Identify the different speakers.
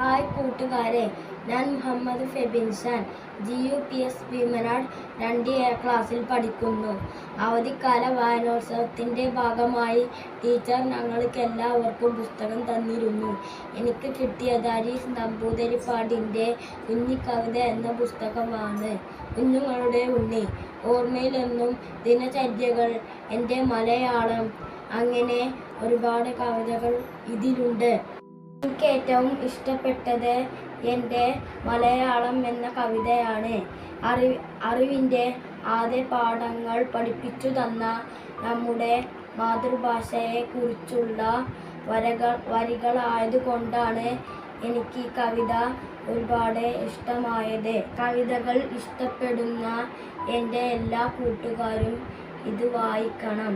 Speaker 1: Hi കൂട്ടുകാരെ. ഞാൻ Muhammad Febinshan G U P S Bheemanad രണ്ട് എ ക്ലാസ്സിൽ പഠിക്കുന്നു. അവധിക്കാല വായനോത്സവത്തിന്റെ ഭാഗമായി ടീച്ചർ ഞങ്ങൾക്ക് എല്ലാവർക്കും പുസ്തകം തന്നിരുന്നു. എനിക്ക് കിട്ടിയത് ഹരീഷ് നമ്പൂതിരിപ്പാടിന്റെ കുഞ്ഞിക്കവിത എന്ന പുസ്തകമാണ്. കുഞ്ഞുങ്ങളുടെ ഉണ്ണി. ഓർമ്മയിലെന്നും ദിനചര്യകൾ എന്റെ മലയാളം അങ്ങനെ ഒരുപാട് കവിതകൾ ഇതിലുണ്ട്. എനിക്ക് ഏറ്റവും ഇഷ്ടപ്പെട്ടത് എന്റെ മലയാളം എന്ന കവിതയാണ്. അറി അറിവിന്റെ ആദ്യ പാഠങ്ങൾ പഠിപ്പിച്ചു തന്ന നമ്മുടെ മാതൃഭാഷയെക്കുറിച്ചുള്ള വരകൾ വരികളായതുകൊണ്ടാണ് എനിക്ക് ഈ കവിത ഒരുപാട് ഇഷ്ടമായത്. കവിതകൾ ഇഷ്ടപ്പെടുന്ന എന്റെ എല്ലാ കൂട്ടുകാരും ഇത് വായിക്കണം.